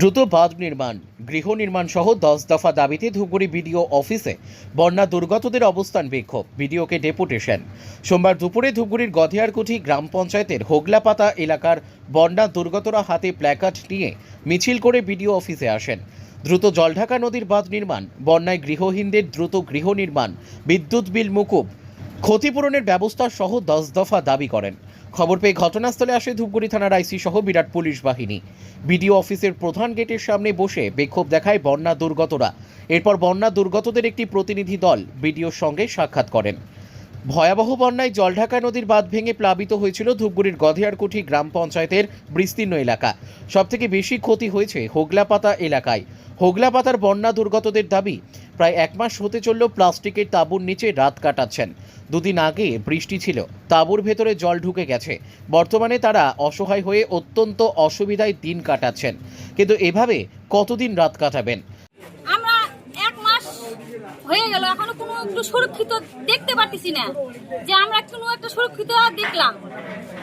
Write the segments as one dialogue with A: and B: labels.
A: দ্রুত বাঁধ নির্মাণ, গৃহ নির্মাণ সহ দশ দফা দাবিতে ধূপগুড়ি বিডিও অফিসে বন্যা দুর্গতদের অবস্থান বিক্ষোভ, বিডিওকে ডেপুটেশন। সোমবার দুপুরে ধূপগুড়ির গধেয়ারকুঠি গ্রাম পঞ্চায়েতের হোগলাপাতা এলাকার বন্যা দুর্গতরা হাতে প্ল্যাকার্ড নিয়ে মিছিল করে বিডিও অফিসে আসেন। দ্রুত জলঢাকা নদীর বাঁধ নির্মাণ, বন্যায় গৃহহীনদের দ্রুত গৃহ নির্মাণ, বিদ্যুৎ বিল মুকুব ক্ষতিপূরণের ব্যবস্থা সহ দশ দফা দাবি করেন। খবর পেয়ে ঘটনাস্থলে আসে ধূপগুড়ি থানার আইসি সহ বিরাট পুলিশ বাহিনী। বিডিও অফিসের প্রধান গেটের সামনে বসে বিক্ষোভ দেখায় বন্যা দুর্গতরা। এরপর বন্যা দুর্গতদের একটি প্রতিনিধি দল বিডিওর সঙ্গে সাক্ষাৎ করেন। ভয়াবহ বন্যায় জলঢাকা নদীর বাঁধ ভেঙে প্লাবিত হয়েছিল ধূপগুড়ির গধেয়ারকুঠি গ্রাম পঞ্চায়েতের বিস্তীর্ণ এলাকা। সবথেকে বেশি ক্ষতি হয়েছে হোগলাপাতা এলাকায়। হোগলাপাতার বন্যা দুর্গতদের দাবি, প্রায় এক মাস হতে চলল প্লাস্টিকের তাঁবুর নিচে রাত কাটাচ্ছেন। দুদিন আগে বৃষ্টি ছিল, তাঁবুর ভেতরে জল ঢুকে গেছে। বর্তমানে তারা অসহায় হয়ে অত্যন্ত অসুবিধায় দিন কাটাচ্ছেন। কিন্তু এভাবে কতদিন রাত কাটাবেন?
B: আমরা এক মাস হয়ে গেল, এখনও কোনো একটু সুরক্ষিত দেখতে পারতেছি না। যে আমরা কোনো একটা সুরক্ষিত দেখলাম।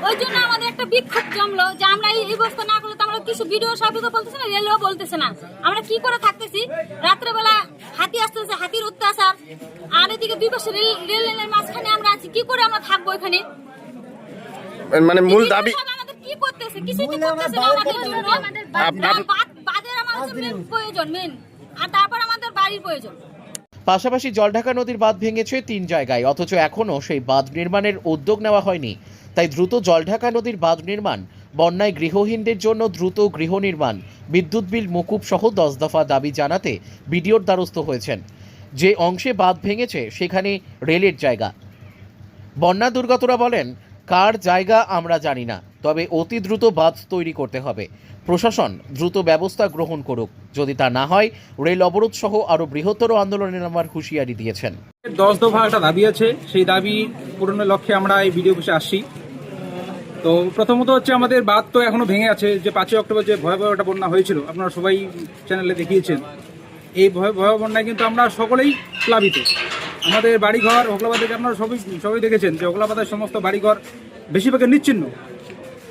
B: ওই জন্য আমাদের একটা বিক্ষোভ জমলো যে আমরা এই ব্যবস্থা না করলে তো আমরা কিছু ভিডিও সাহেব বলতেছে না রেলও বলতেছে না। আমরা কি করে থাকতেছি? রাত্রেবেলা হাতি আসতেছে হাতির অত্যাচার আর এদিকে দুই পাশে রেল রেল লাইনের মাঝখানে আমরা আছি কি করে আমরা থাকব এখানে?
C: মানে মূল দাবি
B: আমাদের কি করতেছে? কিছুই তো করতেছে না আমাদের জন্য।
C: আপ-
B: আমাদের মেন প্রয়োজন মেন আর তারপর আমাদের বাড়ির প্রয়োজন।
A: পাশাপাশি জলঢাকা নদীর বাঁধ ভেঙেছে তিন জায়গায় অথচ এখনও সেই বাঁধ নির্মাণের উদ্যোগ নেওয়া হয়নি। তাই দ্রুত জলঢাকা নদীর বাঁধ নির্মাণ, বন্যায় গৃহহীনদের জন্য দ্রুত গৃহ নির্মাণ, বিদ্যুৎ বিল, মকুব সহ দশ দফা দাবি জানাতে বিডিওর দ্বারস্থ হয়েছেন। যে অংশে বাঁধ ভেঙেছে, সেখানে রেলের জায়গা। বন্যা দুর্গতরা বলেন, কার জায়গা আমরা জানি না, তবে অতি দ্রুত বাঁধ তৈরি করতে হবে। প্রশাসন দ্রুত ব্যবস্থা গ্রহণ করুক। যদি তা না হয়, রেল অবরোধ সহ আরও বৃহত্তর আন্দোলনে নামার হুঁশিয়ারি দিয়েছেন।
D: দশ দফা একটা দাবি আছে। সেই দাবি পূরণের লক্ষ্যে আমরা এই ভিডিও অফিসে আসছি। তো প্রথমত হচ্ছে আমাদের বাদ তো এখনও ভেঙে আছে, যে পাঁচই অক্টোবর যে ভয়াবহ একটা বন্যা হয়েছিল, আপনারা সবাই চ্যানেলে দেখিয়েছেন। এই ভয়, ভয়াবহ বন্যায় কিন্তু আমরা সকলেই প্লাবিত। আমাদের বাড়িঘর ওগলাবাদ থেকে আপনারা সবই, সবাই দেখেছেন যে ওগলাবাদের সমস্ত বাড়িঘর বেশিরভাগের নিচ্ছিন্ন।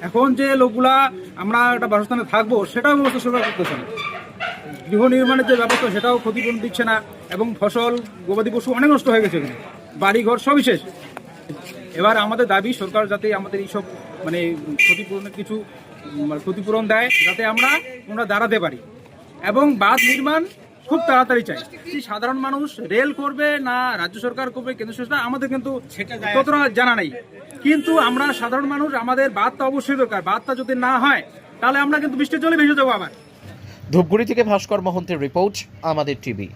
D: এখন যে লোকগুলা আমরা একটা বাসস্থানে থাকব, সেটাও ব্যবস্থা সরকার করতেছে না। গৃহ নির্মাণের যে ব্যবস্থা, সেটাও ক্ষতিপূরণ দিচ্ছে না, এবং ফসল, গবাদি পশু অনেক নষ্ট হয়ে গেছে এখানে। বাড়িঘর সবই শেষ। এবার আমাদের দাবি, সরকার যাতে আমাদের এইসব মানে ক্ষতিপূরণের কিছু মানে ক্ষতিপূরণ দেয় যাতে আমরা আমরা দাঁড়াতে পারি। এবং বাঁধ নির্মাণ খুব তাড়াতাড়ি চাই। সাধারণ মানুষ রেল করবে না রাজ্য সরকার করবে কেন্দ্র সরকার আমাদের কিন্তু ততটা জানা নেই। কিন্তু আমরা সাধারণ মানুষ আমাদের বাদটা অবশ্যই দরকার। বাদটা যদি না হয় তাহলে আমরা কিন্তু বৃষ্টির জলে ভেসে যাব আবার।
A: ধূপগুড়ি থেকে ভাস্কর মহন্তের রিপোর্ট আমাদের টিভি।